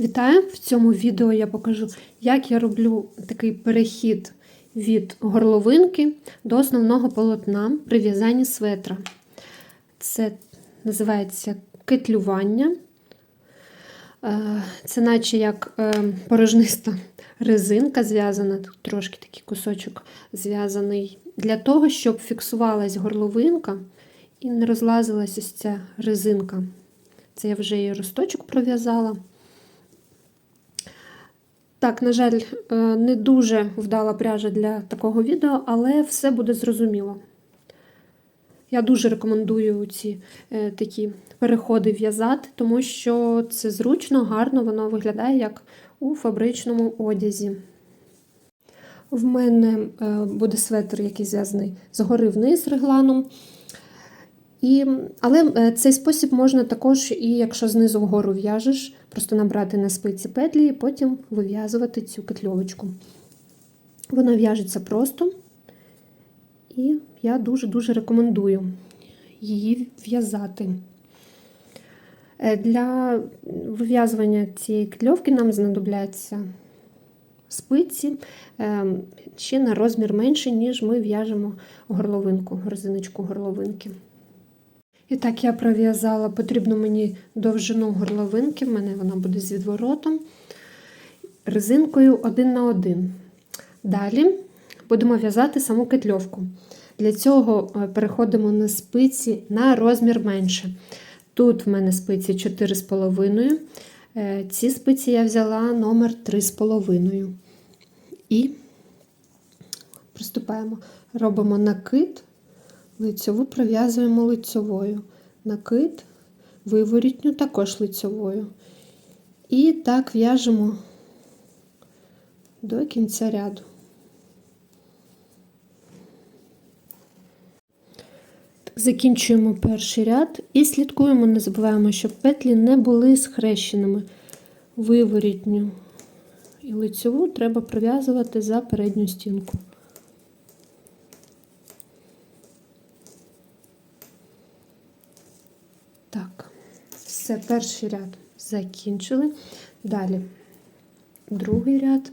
Вітаю! В цьому відео я покажу, як я роблю такий перехід від горловинки до основного полотна при в'язанні светра. Це називається кетлювання. Е, Це наче як е, порожниста резинка зв'язана, тут трошки такий кусочок зв'язаний, для того, щоб фіксувалась горловинка і не розлазилась ось ця резинка. Це я вже і росточок пров'язала. Так, на жаль, е, не дуже вдала пряжа для такого відео, але все буде зрозуміло. Я дуже рекомендую ці е, такі переходи в'язати, тому що це зручно, гарно, воно виглядає як у фабричному одязі. В мене е, буде светр, який зв'язаний згори вниз регланом. І, Але е, цей спосіб можна також, і якщо знизу вгору в'яжеш, просто набрати на спиці петлі і потім вив'язувати цю петльовочку. Вона в'яжеться просто, і я дуже-дуже рекомендую її в'язати. Е, Для вив'язування цієї кльовки нам знадобляться спиці е, ще на розмір менше, ніж ми в'яжемо горловинку, резиночку горловинки. І так, я пров'язала потрібну мені довжину горловинки, в мене вона буде з відворотом, резинкою один на один. Далі будемо в'язати саму кетльовку. Для цього переходимо на спиці на розмір менше. Тут в мене спиці 4,5. Ці спиці я взяла номер 3,5. І приступаємо. Робимо накид лицьову пров'язуємо лицьовою, накид, виворітню також лицьовою. І так в'яжемо до кінця ряду. Закінчуємо перший ряд і слідкуємо, не забуваємо, щоб петлі не були схрещеними. Виворітню і лицьову треба пров'язувати за передню стінку. Так, все, перший ряд закінчили. Далі другий ряд.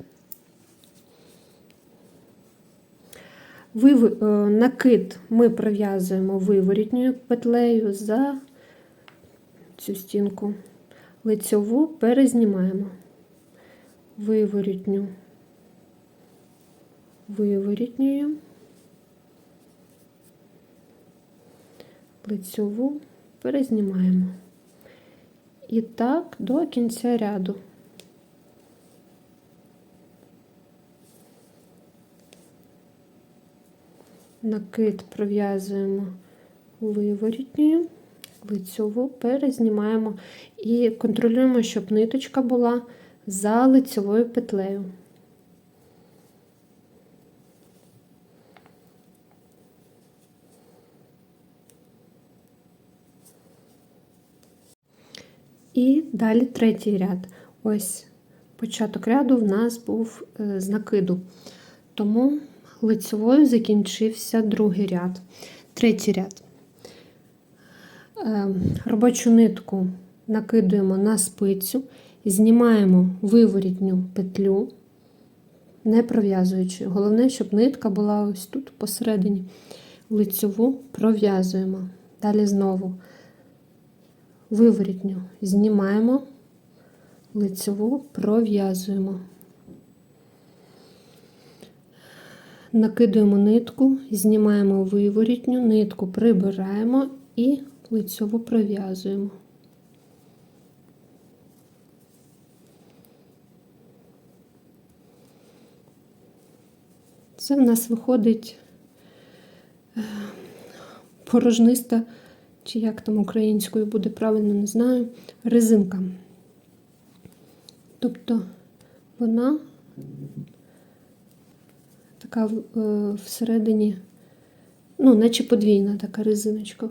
Вив... Е, накид ми пров'язуємо виворітньою петлею за цю стінку. Лицьову перезнімаємо. Виворітню, виворітньою, лицьову перезнімаємо. І так до кінця ряду. Накид пров'язуємо виворітньою, лицьову перезнімаємо і контролюємо, щоб ниточка була за лицьовою петлею. І далі третій ряд. Ось початок ряду в нас був з накиду. Тому лицевою закінчився другий ряд. Третій ряд. Робочу нитку накидуємо на спицю, знімаємо виворітню петлю, не пров'язуючи. Головне, щоб нитка була ось тут посередині. Лицьову пров'язуємо. Далі знову виворітню знімаємо, лицеву пров'язуємо. Накидуємо нитку, знімаємо виворітню, нитку прибираємо і лицеву пров'язуємо. Це в нас виходить е, порожниста чи як там українською буде правильно, не знаю, резинка. Тобто вона така е, всередині, ну, наче подвійна така резиночка.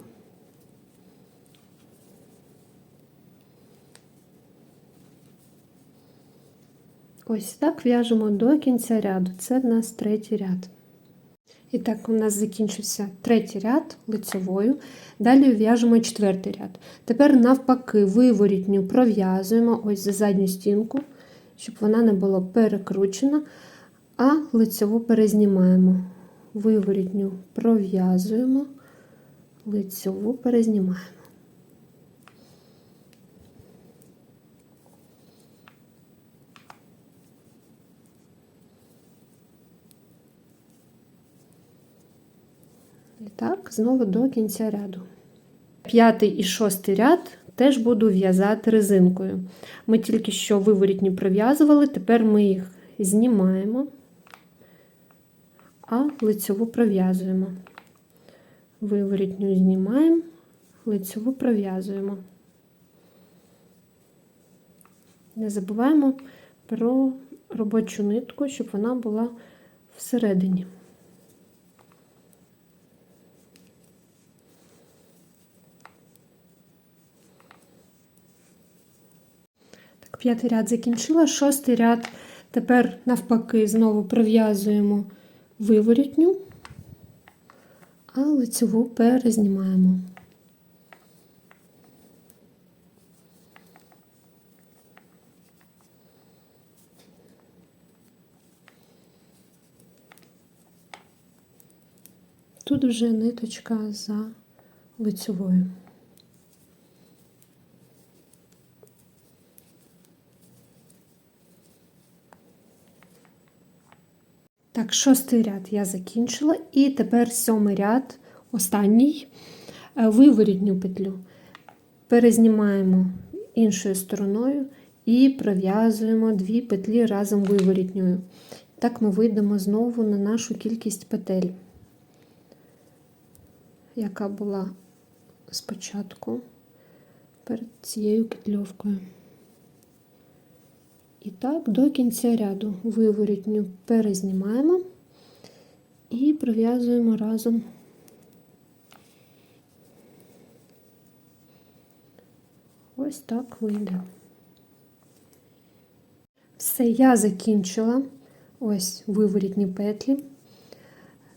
Ось так в'яжемо до кінця ряду. Це в нас третій ряд. І так, у нас закінчився третій ряд лицевою. Далі в'яжемо четвертий ряд. Тепер, навпаки, виворітню пров'язуємо ось за задню стінку, щоб вона не була перекручена, а лицеву перезнімаємо. Виворітню пров'язуємо, лицеву перезнімаємо. І так, знову до кінця ряду. П'ятий і шостий ряд теж буду в'язати резинкою. Ми тільки що виворітні пров'язували, тепер ми їх знімаємо, а лицьову пров'язуємо. Виворітню знімаємо, лицьову пров'язуємо. Не забуваємо про робочу нитку, щоб вона була всередині. П'ятий ряд закінчила, шостий ряд. Тепер, навпаки, знову пров'язуємо виворітню, а лицеву перезнімаємо. Тут вже ниточка за лицевою. Так, шостий ряд я закінчила, і тепер сьомий ряд, останній е, виворітню петлю. Перезнімаємо іншою стороною і пров'язуємо дві петлі разом виворітньою. Так ми вийдемо знову на нашу кількість петель, яка була спочатку перед цією кетльовкою. І так, до кінця ряду виворітню перезнімаємо і пров'язуємо разом. Ось так вийде. Все, я закінчила ось виворітні петлі.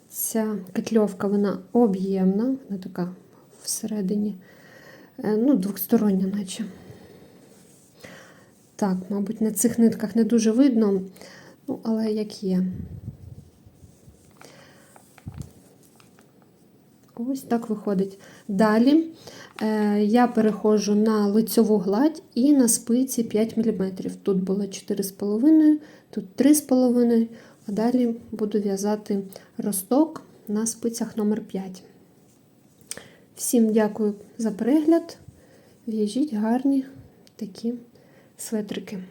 Ця кетльовка, вона об'ємна, вона така всередині, е, ну, двостороння, наче. Так, мабуть, на цих нитках не дуже видно, ну, але як є. Ось так виходить. Далі е, я переходжу на лицьову гладь і на спиці 5 мм. Тут було 4,5, тут 3,5, а далі буду в'язати росток на спицях номер 5 Всім дякую за перегляд. В'яжіть гарні такі светрики.